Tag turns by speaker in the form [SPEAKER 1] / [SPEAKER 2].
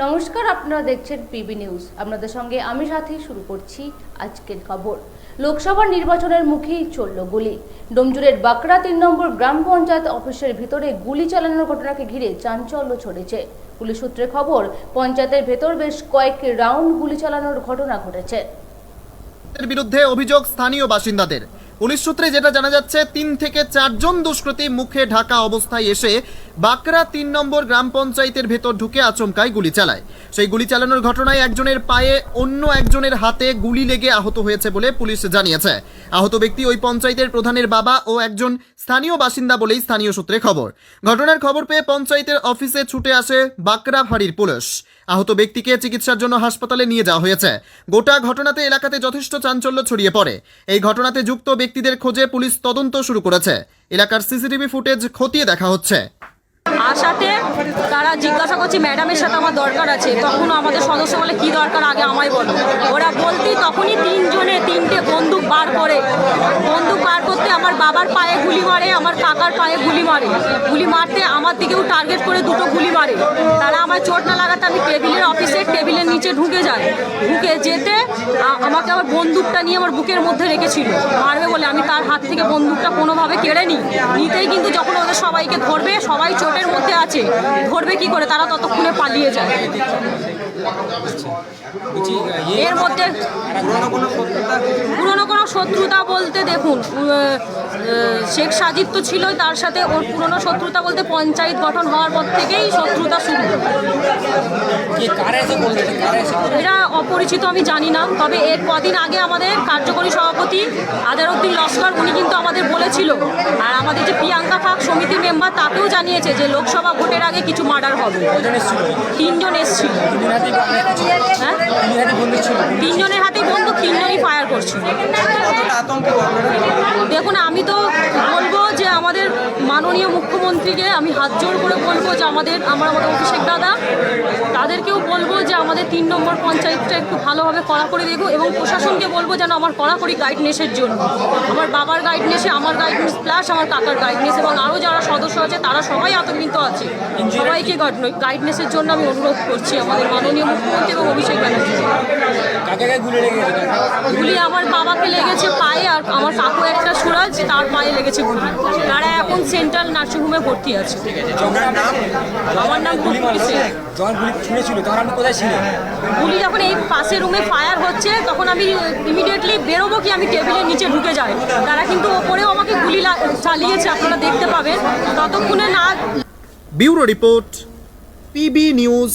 [SPEAKER 1] নমস্কার, আপনারা দেখছেন পিবি নিউজ আপনাদের সঙ্গে আমি সাথে, শুরু করছি আজকের খবর। লোকসভা নির্বাচনের মুখেই চলল গুলি। ডোমজুরের বাঁকড়া তিন নম্বর গ্রাম পঞ্চায়েত অফিসের ভিতরে গুলি চালানোর ঘটনাকে ঘিরে চাঞ্চল্য ছড়েছে। পুলিশ সূত্রে খবর, পঞ্চায়েতের ভেতর বেশ কয়েক রাউন্ড গুলি চালানোর ঘটনা ঘটেছে।
[SPEAKER 2] বিরুদ্ধে অভিযোগ স্থানীয় বাসিন্দাদের। পুলিশ সূত্রে যেটা জানা যাচ্ছে, তিন থেকে চারজন দুষ্কৃতী মুখে ঢাকা অবস্থায় এসে বাঁকড়া তিন নম্বর গ্রাম পঞ্চায়েতের ভেতর ঢুকে আচমকায় গুলি চালায়। সেই গুলি চালানোর ঘটনায় একজনের পায়ে অন্য একজনের হাতে গুলি লেগে আহত হয়েছে বলে পুলিশ জানিয়েছে। আহত ব্যক্তি ওই পঞ্চায়েতের প্রধানের বাবা ও একজন স্থানীয় বাসিন্দা বলেই স্থানীয় সূত্রে খবর। ঘটনার খবর পেয়ে পঞ্চায়েতের অফিসে ছুটে আসে বাঁকড়া ফাঁড়ির পুলিশ। আহত ব্যক্তিকে চিকিৎসার জন্য হাসপাতালে নিয়ে যাওয়া হয়েছে। গোটা ঘটনাতে এলাকাতে যথেষ্ট চাঞ্চল্য ছড়িয়ে পড়ে। এই ঘটনাতে যুক্ত ব্যক্তিদের খোঁজে পুলিশ তদন্ত শুরু করেছে। এলাকার সিসিটিভি ফুটেজ খতিয়ে দেখা হচ্ছে।
[SPEAKER 3] আসাতে তারা জিজ্ঞাসা করছে, ম্যাডামের সাথে আমার দরকার আছে। তখন আমাদের সদস্য বলে, কি দরকার? আগে আমায় বলো। ওরা বলতেই তখনই তিনজনে, তিনটে বন্দুক বার করে। বন্দুক বাবার পায়ে গুলি মারে আমার কাকার পায়ে গুলি মারে। গুলি মারতে আমার দিকেও টার্গেট করে দুটো গুলি মারে। তারা আমার চোট না লাগাতে আমি টেবিলের অফিসে টেবিলের নিচে ঢুকে যাই। ঢুকে যেতে আমাকে আমার বন্দুকটা নিয়ে আমার বুকের মধ্যে রেখেছিল। মারবে বলে আমি তার হাত থেকে বন্দুকটা কোনোভাবে কেড়ে নিই। নিতেই কিন্তু যখন ওদের সবাইকে ধরবে সবাই চোটের মধ্যে আছে। ধরবে কি করে? তারা ততক্ষণে পালিয়ে যায়।
[SPEAKER 4] ইয়ে
[SPEAKER 3] এর মধ্যে পুরনো কোনো শত্রুতা বলতে দেখুন শেখ সাজিদ তো ছিলই তার সাথে ওর পুরনো শত্রুতা বলতে পঞ্চায়েত গঠন হওয়ার পর থেকেই শত্রুতা শুরু? এরা অপরিচিত আমি জানি না তবে এর কদিন আগে আমাদের কার্যকরী সভাপতি আজারউদ্দিন লস্কর উনি কিন্তু আমাদের বলেছিল। আর আমাদের যে প্রিয়াঙ্কা ফাঁক সমিতির মেম্বার তাকেও জানিয়েছে যে লোকসভা ভোটের আগে কিছু মার্ডার হবে। তিনজন এসছিল। হ্যাঁ?
[SPEAKER 4] ছিল।
[SPEAKER 3] তিনজনের হাতে দেখুন, আমি তো বলব যে আমাদের মাননীয় মুখ্যমন্ত্রীকে আমি হাত জোর করে বলব যে আমাদের, আমার আমাদের অভিষেক দাদা, তাদেরকেও বলব যে আমাদের তিন নম্বর পঞ্চায়েতটা একটু ভালোভাবে কড়াকড়ি দেখো এবং প্রশাসনকে বলব যেন আমার কড়াকড়ি গাইডনেসের জন্য। আমার বাবার গাইডনেসে আমার গাইডনেস প্লাস আমার কাকার গাইডনেস এবং আরও যারা সদস্য আছে, তারা সবাই আতঙ্কিত আছে। সবাইকে গাইডনেসের জন্য আমি অনুরোধ করছি আমাদের মাননীয় মুখ্যমন্ত্রী এবং অভিষেক ব্যানার্জি।
[SPEAKER 4] গুলি
[SPEAKER 3] আমার বাবাকে লেগেছে পায়ে আর আমার কাকু একটা সুরাজ তার পায়ে লেগেছে গুলি। তারা এখন সেন্ট্রাল নার্সিংহোমে ভর্তি আছে। আমার নাম
[SPEAKER 4] গুলি যখন গুলি
[SPEAKER 3] এই পাশের রুমে ফায়ার হচ্ছে তখন আমি ইমিডিয়েটলি বেরোবো কি আমি টেবিলের নিচে ঢুকে যাই। তারা কিন্তু ওপরেও আমাকে গুলি চালিয়েছে আপনারা দেখতে পাবেন। ততক্ষণে না
[SPEAKER 2] ব্যুরো রিপোর্ট পিবি নিউজ।